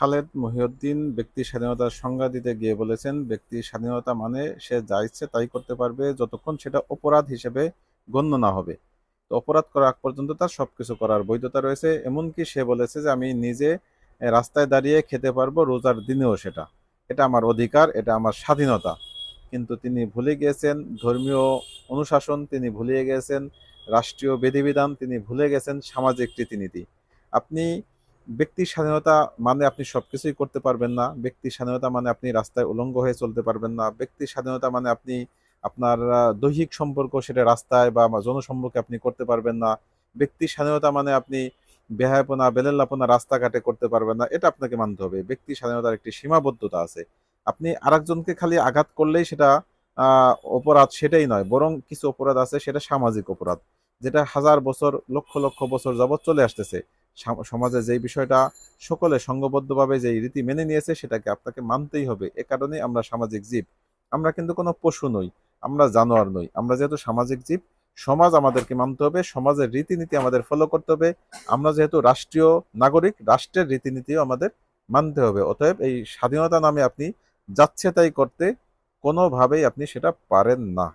খালেদ মহিউদ্দিন ব্যক্তি স্বাধীনতার সংজ্ঞা দিতে গিয়ে বলেছেন, ব্যক্তি স্বাধীনতা মানে সে যা ইচ্ছে তাই করতে পারবে, যতক্ষণ সেটা অপরাধ হিসেবে গণ্য না হবে। তো অপরাধ করা আগ পর্যন্ত তার সব কিছু করার বৈধতা রয়েছে, এমনকি সে বলেছে যে, আমি নিজে রাস্তায় দাঁড়িয়ে খেতে পারব, রোজার দিনেও সেটা। এটা আমার অধিকার, এটা আমার স্বাধীনতা। কিন্তু তিনি ভুলে গিয়েছেন, ধর্মীয় অনুশাসন তিনি ভুলিয়ে গিয়েছেন, রাষ্ট্রীয় বিধিবিধান তিনি ভুলে গেছেন, সামাজিক রীতিনীতি। আপনি ব্যক্তি স্বাধীনতা মানে আপনি সবকিছুই করতে পারবেন না। ব্যক্তি স্বাধীনতা মানে আপনি রাস্তায় উলঙ্গ হয়ে চলতে পারবেন না। ব্যক্তি স্বাধীনতা মানে আপনি আপনার দৈহিক সম্পর্ক সেটা রাস্তায় বা জনসম্পর্কে আপনি করতে পারবেন না। ব্যক্তি স্বাধীনতা মানে আপনি বেহায়াপনা, বেলেল্লাপনা রাস্তাঘাটে করতে পারবেন না। এটা আপনাকে মানতে হবে। ব্যক্তি স্বাধীনতার একটি সীমাবদ্ধতা আছে। আপনি আরেকজনকে খালি আঘাত করলেই সেটা অপরাধ সেটাই নয়, বরং কিছু অপরাধ আছে, সেটা সামাজিক অপরাধ। যেটা হাজার বছর, লক্ষ লক্ষ বছর যাবৎ চলে আসতেছে। সমাজে যেই বিষয়টা সকলে সঙ্গবদ্ধভাবে যেই রীতি মেনে নিয়েছে সেটাকে আপনাকে মানতেই হবে। এ কারণে আমরা সামাজিক জীব। আমরা কিন্তু কোনো পশু নই, আমরা জানোয়ার নই। আমরা যেহেতু সামাজিক জীব, সমাজ আমাদেরকে মানতে হবে, সমাজের রীতিনীতি আমাদের ফলো করতে হবে। আমরা যেহেতু রাষ্ট্রীয় নাগরিক, রাষ্ট্রের রীতিনীতিও আমাদের মানতে হবে। অতএব এই স্বাধীনতা নামে আপনি যাচ্ছে তাই করতে কোনোভাবেই আপনি সেটা পারেন না।